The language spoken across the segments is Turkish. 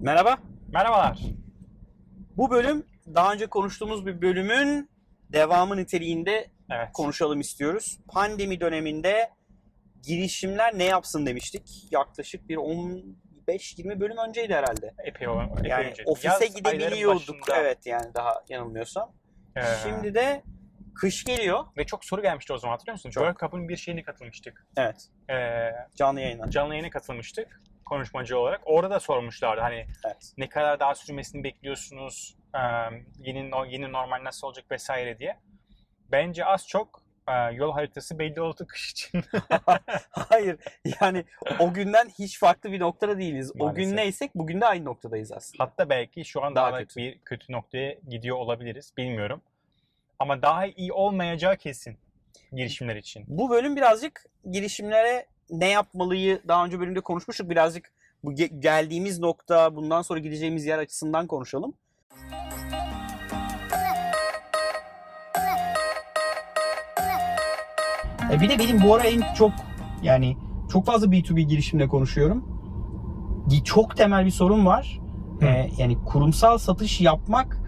Merhaba. Merhabalar. Bu bölüm daha önce konuştuğumuz bir bölümün devamı niteliğinde Evet. konuşalım istiyoruz. Pandemi döneminde girişimler ne yapsın demiştik. Yaklaşık bir 15-20 bölüm önceydi herhalde. Epey, epey Yani önce. ofise Yaz gidebiliyorduk. Evet yani daha yanılmıyorsam. e, Şimdi de kış geliyor. ve çok soru gelmişti o zaman hatırlıyor musun? Çok. World Cup'ın bir şeyine katılmıştık. Evet. E, Canlı yayına. canlı yayına katılmıştık konuşmacı olarak. Orada da sormuşlardı hani Evet. ne kadar daha sürmesini bekliyorsunuz, yeni yeni normal nasıl olacak vesaire diye. Bence az çok yol haritası belli oldu kış için. Hayır. Yani o günden hiç farklı bir noktada değiliz. O Maalesef. gün neysek bugün de aynı noktadayız aslında. Hatta belki şu an Daha daha, kötü. bir kötü noktaya gidiyor olabiliriz. Bilmiyorum. Ama daha iyi olmayacağı kesin girişimler için. Bu bölüm birazcık girişimlere ne yapmalıyı daha önce bölümde konuşmuştuk. Birazcık bu ge- geldiğimiz nokta, bundan sonra gideceğimiz yer açısından konuşalım. E bir de benim bu ara en çok yani çok fazla B2B girişimle konuşuyorum. Çok temel bir sorun var. Hı. E, yani kurumsal satış yapmak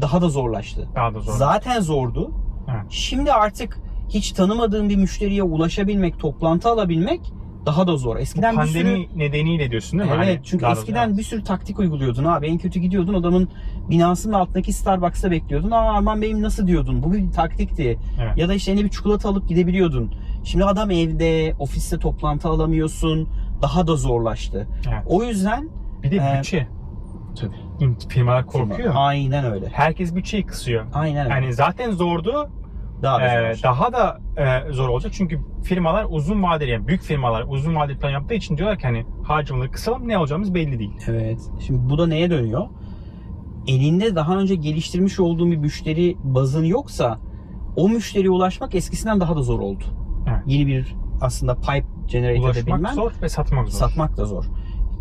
daha da zorlaştı. Daha da zor. Zaten zordu. Evet. Şimdi artık hiç tanımadığın bir müşteriye ulaşabilmek, toplantı alabilmek daha da zor. Eskiden bir pandemi sürü nedeniyle diyorsun değil mi? Evet Hani çünkü eskiden bir sürü taktik uyguluyordun abi. En kötü gidiyordun adamın binasının altındaki Starbucks'ta bekliyordun. Aa Arman Bey'im nasıl diyordun? Bu bir taktikti. Evet. Ya da işte eline bir çikolata alıp gidebiliyordun. Şimdi adam evde, ofiste toplantı alamıyorsun. Daha da zorlaştı. Evet. O yüzden Bir de Ee, bütçe. Tabii. Firmalar korkuyor. Aynen öyle. Herkes bütçeyi kısıyor. Aynen öyle. Yani zaten zordu. Daha da Ee, zorlaştı. daha da e, zor olacak çünkü firmalar uzun vadeli yani büyük firmalar uzun vadeli plan yaptığı için diyorlar ki hani harcamaları kısalım ne alacağımız belli değil. Evet. Şimdi bu da neye dönüyor? Elinde daha önce geliştirmiş olduğun bir müşteri bazın yoksa o müşteriye ulaşmak eskisinden daha da zor oldu. Evet. Yeni bir aslında pipe generate Ulaşmak edebilmen, zor ve satmak zor. satmak da zor.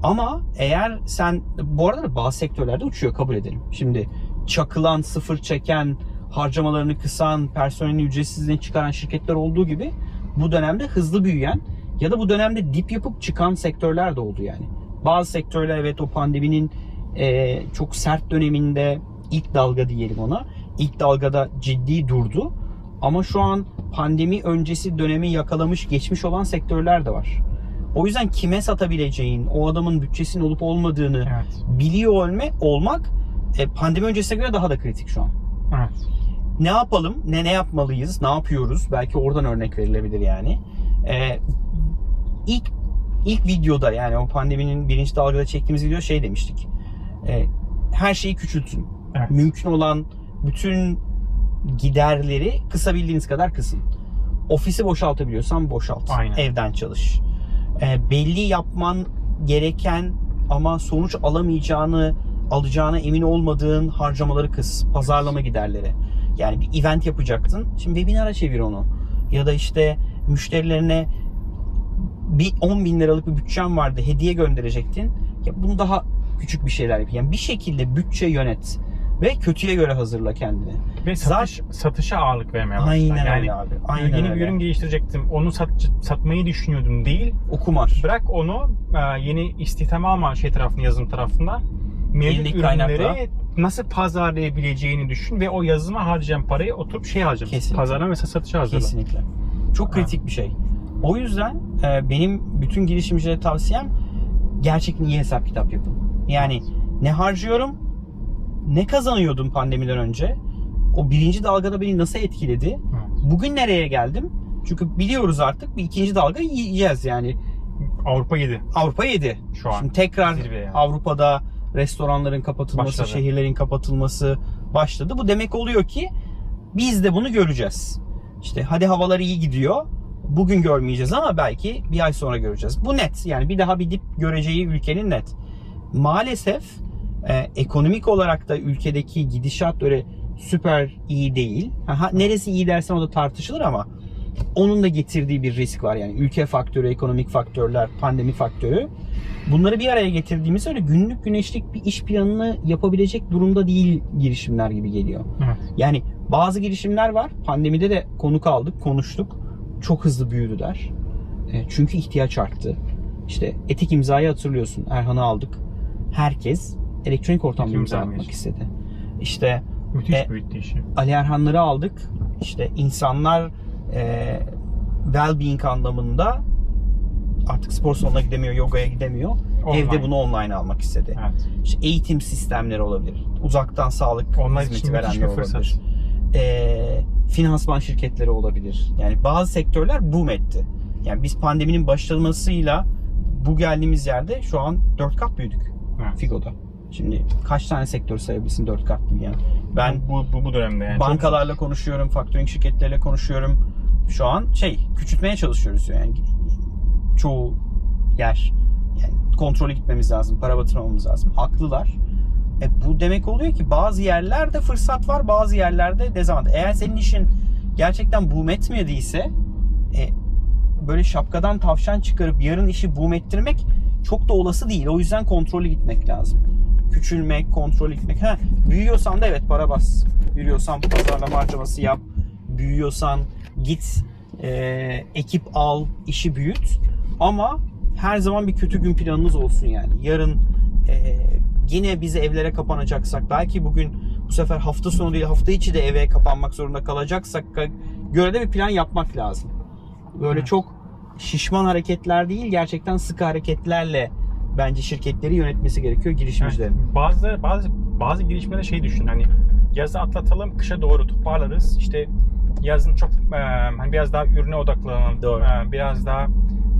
Ama eğer sen bu arada da bazı sektörlerde uçuyor kabul edelim. Şimdi çakılan, sıfır çeken, harcamalarını kısan, personelini ücretsizliğine çıkaran şirketler olduğu gibi bu dönemde hızlı büyüyen ya da bu dönemde dip yapıp çıkan sektörler de oldu yani. Bazı sektörler evet o pandeminin e, çok sert döneminde ilk dalga diyelim ona. ilk dalgada ciddi durdu. Ama şu an pandemi öncesi dönemi yakalamış geçmiş olan sektörler de var. O yüzden kime satabileceğin, o adamın bütçesinin olup olmadığını Evet. biliyor olme, olmak e, pandemi öncesine göre daha da kritik şu an. Evet. Ne yapalım, ne ne yapmalıyız, ne yapıyoruz? Belki oradan örnek verilebilir yani. E, ilk ilk videoda yani o pandeminin birinci dalgada çektiğimiz video şey demiştik. E, her şeyi küçültün. Evet. Mümkün olan bütün giderleri kısabildiğiniz kadar kısın. Ofisi boşaltabiliyorsan boşalt. Aynen. Evden çalış. E, belli yapman gereken ama sonuç alamayacağını alacağına emin olmadığın harcamaları kıs. Pazarlama giderleri. Yani bir event yapacaktın. Şimdi webinara çevir onu. Ya da işte müşterilerine bir 10 bin liralık bir bütçen vardı. Hediye gönderecektin. Ya bunu daha küçük bir şeyler yap. Yani bir şekilde bütçe yönet. Ve kötüye göre hazırla kendini. Ve satış, satışa ağırlık vermeye başladılar. Aynen yani öyle abi. Aynen yeni öyle. bir ürün geliştirecektim. Onu sat, satmayı düşünüyordum değil. Okumar. Bırak onu e, yeni istihdam alma şey tarafında yazım tarafında mevcut ürünleri kaynakla. nasıl pazarlayabileceğini düşün ve o yazıma harcayan parayı oturup şey. Kesinlikle. Pazarlama ve satışa hazırla. Kesinlikle. Çok kritik bir şey. O yüzden e, benim bütün girişimcilere tavsiyem gerçekten iyi hesap kitap yapın. Yani ne harcıyorum, ne kazanıyordum pandemiden önce, o birinci dalgada beni nasıl etkiledi, Evet. bugün nereye geldim? Çünkü biliyoruz artık bir ikinci dalga yiyeceğiz yani. Avrupa 7 Avrupa yedi. şu an. Şimdi tekrar yani. Avrupa'da restoranların kapatılması, Başladı. şehirlerin kapatılması başladı. Bu demek oluyor ki biz de bunu göreceğiz. İşte hadi havalar iyi gidiyor. Bugün görmeyeceğiz ama belki bir ay sonra göreceğiz. Bu net. Yani bir daha bir dip göreceği ülkenin net. Maalesef e, ekonomik olarak da ülkedeki gidişat öyle süper iyi değil. Ha, neresi iyi dersen o da tartışılır ama onun da getirdiği bir risk var. Yani ülke faktörü, ekonomik faktörler, pandemi faktörü. Bunları bir araya getirdiğimiz öyle günlük güneşlik bir iş planını yapabilecek durumda değil girişimler gibi geliyor. Evet. Yani bazı girişimler var. Pandemide de konuk aldık, konuştuk. Çok hızlı büyüdüler. E, Çünkü ihtiyaç arttı. İşte etik imzayı hatırlıyorsun. Erhan'ı aldık. herkes elektronik ortamda İmza atmak istedi. İşte Müthiş E, büyüttü işi. Ali Erhanları aldık. İşte insanlar e, well-being anlamında artık spor salonuna gidemiyor, yogaya gidemiyor. Online. Evde bunu online almak istedi. Evet. İşte eğitim sistemleri olabilir. Uzaktan sağlık Onlar hizmeti verenler olabilir. E, finansman şirketleri olabilir. Yani bazı sektörler boom etti. Yani biz pandeminin başlamasıyla bu geldiğimiz yerde şu an 4 kat büyüdük Evet. Figo'da. Şimdi kaç tane sektör sayabilirsin 4 kat büyüyen? Ben bu, bu, bu dönemde yani. bankalarla konuşuyorum, factoring şirketleriyle konuşuyorum. Şu an şey küçültmeye çalışıyoruz yani çoğu yer. Yani kontrolü gitmemiz lazım, para batırmamamız lazım. Haklılar. E bu demek oluyor ki bazı yerlerde fırsat var, bazı yerlerde dezavantaj. Eğer senin işin gerçekten boom etmediyse e, böyle şapkadan tavşan çıkarıp yarın işi boom ettirmek çok da olası değil. O yüzden kontrollü gitmek lazım. Küçülmek, kontrollü gitmek. Ha, büyüyorsan da evet para bas. Büyüyorsan pazarlama harcaması yap. Büyüyorsan git e, ekip al, işi büyüt. Ama her zaman bir kötü gün planınız olsun yani. Yarın e, yine biz evlere kapanacaksak belki bugün bu sefer hafta sonu değil hafta içi de eve kapanmak zorunda kalacaksak göre de bir plan yapmak lazım. Böyle Evet. çok şişman hareketler değil gerçekten sıkı hareketlerle bence şirketleri yönetmesi gerekiyor girişimcilerin. Evet. Bazı bazı bazı girişimlere şey düşün hani yazı atlatalım kışa doğru toparlarız. İşte yazın çok e, hani biraz daha ürüne odaklanalım. Doğru. E, biraz daha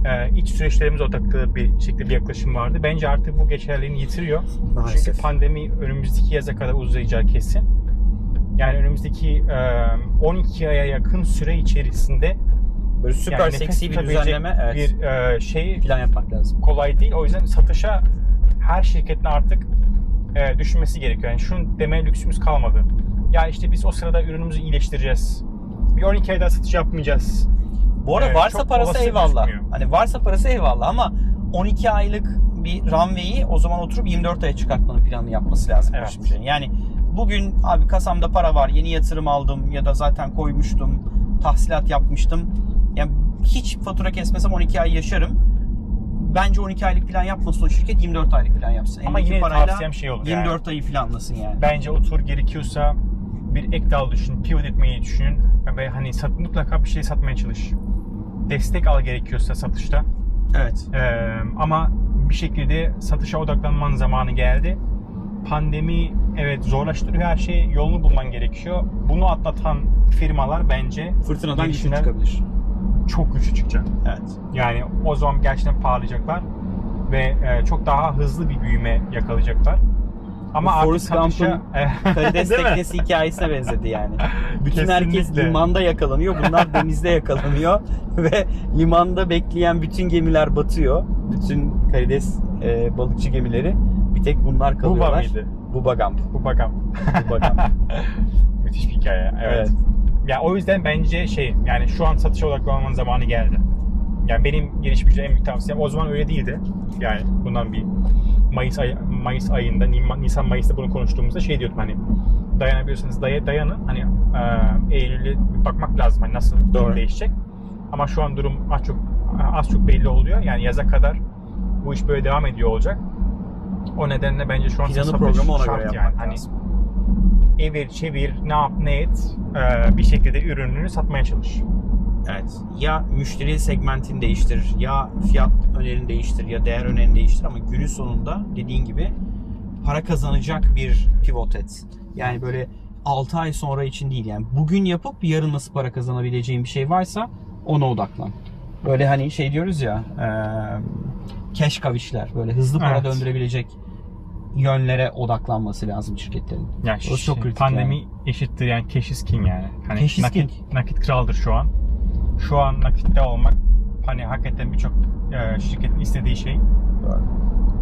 e, iç süreçlerimize odaklı bir şekilde bir yaklaşım vardı. Bence artık bu geçerliliğini yitiriyor. Maalesef. Çünkü pandemi önümüzdeki yaza kadar uzayacağı kesin. Yani önümüzdeki e, 12 aya yakın süre içerisinde Böyle süper yani seksi bir düzenleme evet. bir e, şey plan yapmak lazım. kolay değil. O yüzden satışa her şirketin artık e, düşünmesi gerekiyor. Yani şunu deme lüksümüz kalmadı. Ya işte biz o sırada ürünümüzü iyileştireceğiz. Bir 12 ay daha satış yapmayacağız. Bu arada Evet, varsa parası eyvallah. gözükmüyor. Hani varsa parası eyvallah ama 12 aylık bir runway'i o zaman oturup 24 aya çıkartmanın planını yapması lazım Evet. Yani bugün abi kasamda para var, yeni yatırım aldım ya da zaten koymuştum, tahsilat yapmıştım. Yani hiç fatura kesmesem 12 ay yaşarım. Bence 12 aylık plan yapmasın o şirket 24 aylık plan yapsın. Ama Elindeki yine parayla şey olur. 24 ayı planlasın yani. Bence otur gerekiyorsa bir ek dal düşün, pivot etmeyi düşünün ve hani sat, mutlaka bir şey satmaya çalış. Destek al gerekiyorsa satışta. Evet. Ee, ama bir şekilde satışa odaklanmanın zamanı geldi. Pandemi evet zorlaştırıyor her şeyi. Yolunu bulman gerekiyor. Bunu atlatan firmalar bence Fırtınadan güçlü çıkabilir. çok güçlü çıkacak. Evet. Yani o zaman gerçekten parlayacaklar ve çok daha hızlı bir büyüme yakalayacaklar. Ama artık Forrest satışa... Karides Değil mi? teknesi hikayesine benzedi yani. Bütün herkes Kesinlikle. limanda yakalanıyor. Bunlar denizde yakalanıyor. Ve limanda bekleyen bütün gemiler batıyor. Bütün karides e, balıkçı gemileri. Bir tek bunlar Buba kalıyorlar. mıydı? Bubagamp. Bu bakalım. Bubagamp. Müthiş bir hikaye. Evet. Evet. Ya o yüzden bence şey yani şu an satışa odaklanmanın zamanı geldi. Yani benim gelişmeci en büyük tavsiyem o zaman öyle değildi. Yani bundan bir Mayıs ay Mayıs ayında Nisan Mayıs'ta bunu konuştuğumuzda şey diyordum hani dayanabiliyorsanız daya, dayanın. Hani e, Eylül'e bakmak lazım hani nasıl Doğru. değişecek. Ama şu an durum az çok az çok belli oluyor. Yani yaza kadar bu iş böyle devam ediyor olacak. O nedenle bence şu an Planı programı ona göre yani. yapmak Hani lazım. evir çevir ne yap ne et e, bir şekilde ürününü satmaya çalış. Evet. Ya müşteri segmentini değiştir, ya fiyat önerini değiştir, ya değer önerini değiştir ama günün sonunda dediğin gibi para kazanacak bir pivot et. Yani böyle 6 ay sonra için değil yani bugün yapıp yarın nasıl para kazanabileceğin bir şey varsa ona odaklan. Böyle hani şey diyoruz ya eee cash kavişler böyle hızlı para Evet. döndürebilecek yönlere odaklanması lazım şirketlerin. Yani Orası çok kritik pandemi yani. eşittir yani cash is king yani. Hani Cash is nakit, king. nakit kraldır şu an. Şu an nakitte olmak hani hakikaten birçok e, şirketin istediği şey.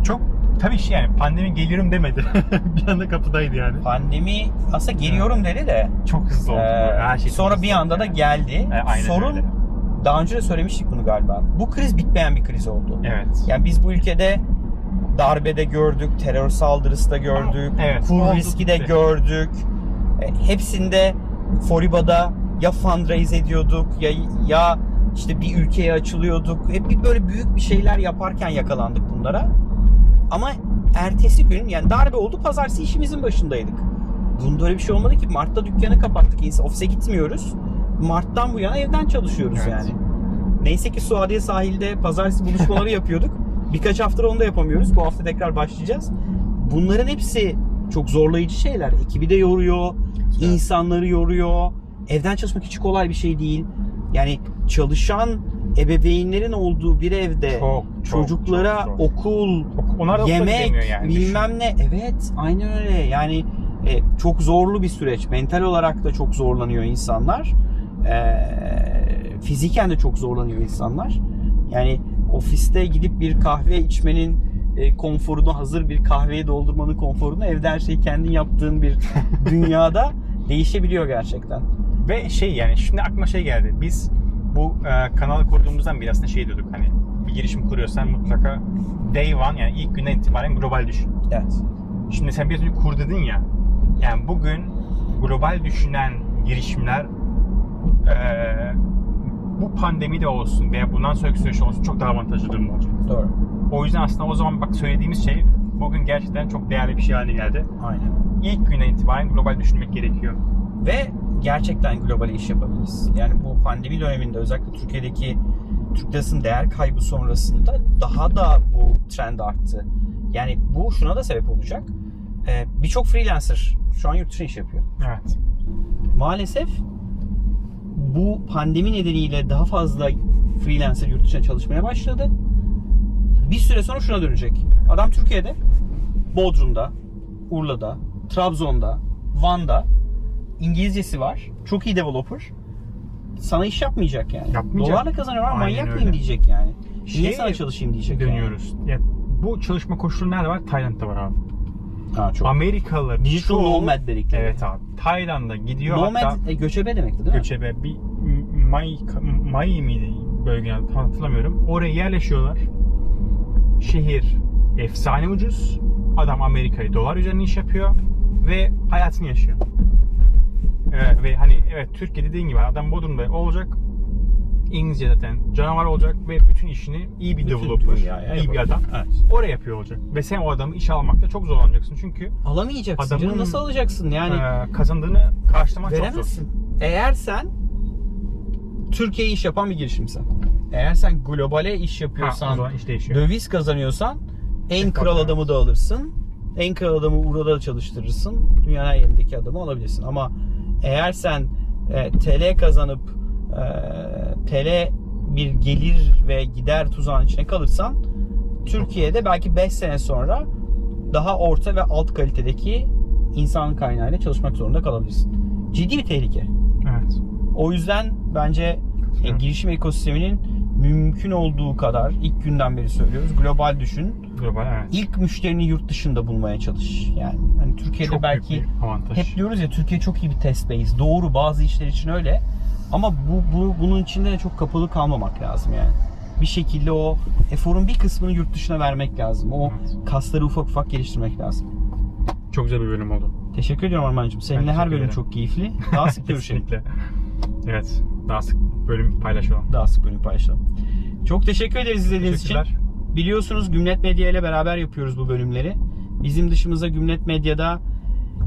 Çok tabii şey yani pandemi gelirim demedi. bir anda kapıdaydı yani. Pandemi aslında geliyorum dedi de Çok hızlı oldu. Ee, böyle, her şey sonra bir anda da yani. geldi. E, aynen Sorun öyle. daha önce de söylemiştik bunu galiba. Bu kriz bitmeyen bir kriz oldu. Evet. Yani biz bu ülkede darbede gördük, terör saldırısı da gördük, evet, kur riski de gördük. E, Hepsinde Foriba'da ya fundraise ediyorduk ya ya işte bir ülkeye açılıyorduk. Hep bir böyle büyük bir şeyler yaparken yakalandık bunlara. Ama ertesi gün yani darbe oldu pazartesi işimizin başındaydık. Bunda öyle bir şey olmadı ki. Mart'ta dükkanı kapattık. Ofise gitmiyoruz. Mart'tan bu yana evden çalışıyoruz Evet. yani. Neyse ki Suadiye sahilde pazartesi buluşmaları yapıyorduk. Birkaç haftadır onu da yapamıyoruz. Bu hafta tekrar başlayacağız. Bunların hepsi çok zorlayıcı şeyler. Ekibi de yoruyor, Evet. insanları yoruyor. Evden çalışmak hiç kolay bir şey değil. Yani çalışan ebeveynlerin olduğu bir evde Çok, çok, çocuklara çok zor. okul, Onlar yemek, yani. bilmem ne. Evet, aynen öyle. Yani e, çok zorlu bir süreç. Mental olarak da çok zorlanıyor insanlar. E, fiziken de çok zorlanıyor insanlar. Yani ofiste gidip bir kahve içmenin e, konforunu, hazır bir kahveyi doldurmanın konforunu evde her şeyi kendin yaptığın bir dünyada değişebiliyor gerçekten. Ve şey yani şimdi aklıma şey geldi. Biz bu e, kanalı kurduğumuzdan beri aslında şey diyorduk hani bir girişim kuruyorsan mutlaka day one yani ilk günden itibaren global düşün. Evet. Şimdi sen biraz önce kur dedin ya. Yani bugün global düşünen girişimler e, bu pandemi de olsun veya bundan sonraki süreç olsun çok daha avantajlı durumda olacak. Doğru. O yüzden aslında o zaman bak söylediğimiz şey bugün gerçekten çok değerli bir şey haline geldi. Aynen. İlk günden itibaren global düşünmek gerekiyor. ve gerçekten global iş yapabiliriz. Yani bu pandemi döneminde özellikle Türkiye'deki Türk lirasının değer kaybı sonrasında daha da bu trend arttı. Yani bu şuna da sebep olacak. Ee, Birçok freelancer şu an yurt dışına iş yapıyor. Evet. Maalesef bu pandemi nedeniyle daha fazla freelancer yurt dışına çalışmaya başladı. Bir süre sonra şuna dönecek. Adam Türkiye'de, Bodrum'da, Urla'da, Trabzon'da, Van'da İngilizcesi var. Çok iyi developer. Sana iş yapmayacak yani. Yapmayacak. Dolarla kazanıyorum ama manyak öyle. mıyım diyecek yani. Niye Şey sana çalışayım diyecek yani. Dönüyoruz. Ya, bu çalışma koşulu nerede var? Tayland'da var abi. Ha, çok. Amerikalılar Digital çoğu- nomad dedikleri. Evet abi. Tayland'a gidiyor Nomad hatta e, göçebe demekti değil mi? göçebe bir May, Miami'ydi bölge hatırlamıyorum. Oraya yerleşiyorlar. Şehir efsane ucuz. Adam Amerika'yı dolar üzerine iş yapıyor ve hayatını yaşıyor. Evet, ve hani evet Türkiye dediğin gibi adam Bodrum'da olacak. İngilizce zaten canavar olacak ve bütün işini iyi bir Bütün developer, dünyaya iyi bir adam Evet. oraya yapıyor olacak. Ve sen o adamı işe almakta çok zorlanacaksın çünkü Alamayacaksın Adamın- canım nasıl alacaksın yani e, kazandığını karşılamak çok zor. veremezsin. Eğer sen Türkiye'ye iş yapan bir girişimsen, eğer sen globale iş Ha, o yapıyorsan, zaman iş değişiyor. döviz kazanıyorsan en kral fark adamı da alırsın. En kral adamı Urla'da da çalıştırırsın. Dünyanın her yerindeki adamı alabilirsin. Ama eğer sen e, TL kazanıp e, TL bir gelir ve gider tuzağın içine kalırsan Türkiye'de belki 5 sene sonra daha orta ve alt kalitedeki insan kaynağıyla çalışmak zorunda kalabilirsin. Ciddi bir tehlike. Evet. O yüzden bence e, girişim ekosisteminin mümkün olduğu kadar ilk günden beri söylüyoruz. Global düşün. Global evet. İlk müşterini yurt dışında bulmaya çalış. Yani Türkiye'de Çok belki hep diyoruz ya Türkiye çok iyi bir test base. Doğru bazı işler için öyle. Ama bu, bu bunun içinde de çok kapalı kalmamak lazım yani. Bir şekilde o eforun bir kısmını yurt dışına vermek lazım. O Evet. kasları ufak ufak geliştirmek lazım. Çok güzel bir bölüm oldu. Teşekkür ediyorum Arman'cığım. Seninle her bölüm ederim. çok keyifli. Daha sık görüşelim. Evet. Daha sık bölüm paylaşalım. Daha sık bölüm paylaşalım. Çok teşekkür ederiz izlediğiniz için. Biliyorsunuz Gümlet Medya ile beraber yapıyoruz bu bölümleri. Bizim dışımızda Gümlet Medya'da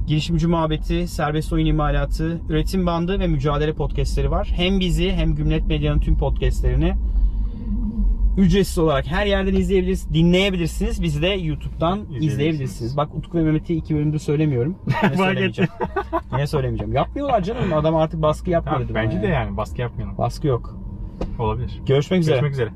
girişimci muhabbeti, serbest oyun imalatı, üretim bandı ve mücadele podcastleri var. Hem bizi hem Gümlet Medya'nın tüm podcastlerini ücretsiz olarak her yerden izleyebilirsiniz, dinleyebilirsiniz. Bizi de YouTube'dan İzleyebilirsiniz. izleyebilirsiniz. Bak Utku ve Mehmet'i iki bölümdür söylemiyorum. Yine söylemeyeceğim. Yine söylemeyeceğim. Yapmıyorlar canım. Adam artık baskı yapmıyor bence de yani. yani baskı yapmayalım. Baskı yok. Olabilir. Görüşmek üzere. Görüşmek üzere.